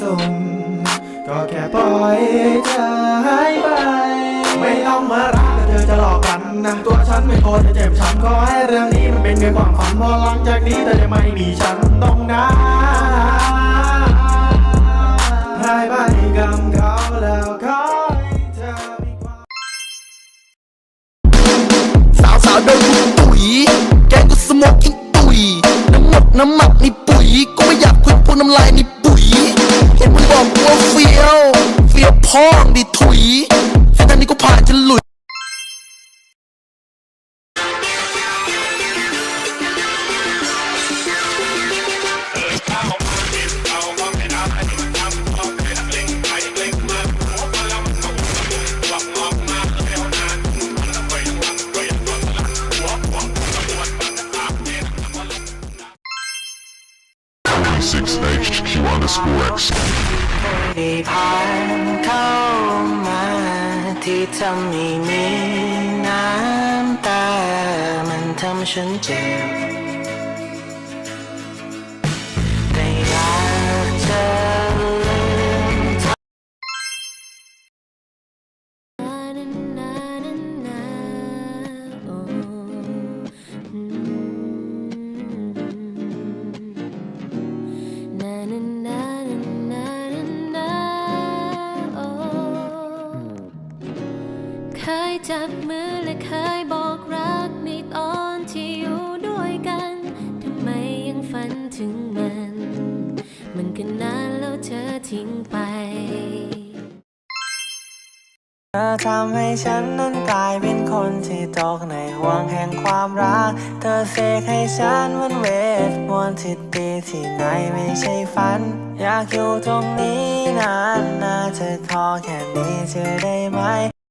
สุ่มก็แค่ปล่อยให้เธอหายไป ไม่ต้องมารักแต่เธอจะหลอกกันนะตัวฉันไม่โกรธจะเจ็บช้ำขอให้เรื่องนี้มันเป็นแค่ความฝันเพอหลังจากนี้เธอจะไม่มีฉันตรงนั้นหายไปกับเขาแล้วขอให้เธอมีความสาวสาวๆเดินกูตุ๋ยแกงกูสโมกกิ้งตุ๋ยน้ำหมดน้ำหมักนี่ปุ๋ยกูไม่อยากคุยพูดน้ำลายนี่ ปุ๋ยเห็นมึงบอกว่าเฟี้ยวเฟี้ยวพ่องดิถุยแค่ทางนี้กูผ่านจะหลุด 6HQ underscore X. ได้ผ่านเข้ามาที่ทำให้มีน้ำตา มันทำฉันเจ็บ ยจับมือและเคยบอกรักในตอนที่อยู่ด้วยกันทำไมยังฝันถึงมัน มันก็นานแล้วเธอทิ้งไป เธอทำให้ฉันนั้นกลายเป็นคนที่ตกในห่วงแห่งความรัก เธอเสกให้ฉันมันเวทมนต์ที่ดีที่ไหนไม่ใช่ฝัน อยากอยู่ตรงนี้นานนะเธอขอแค่นี้เธอได้ไหม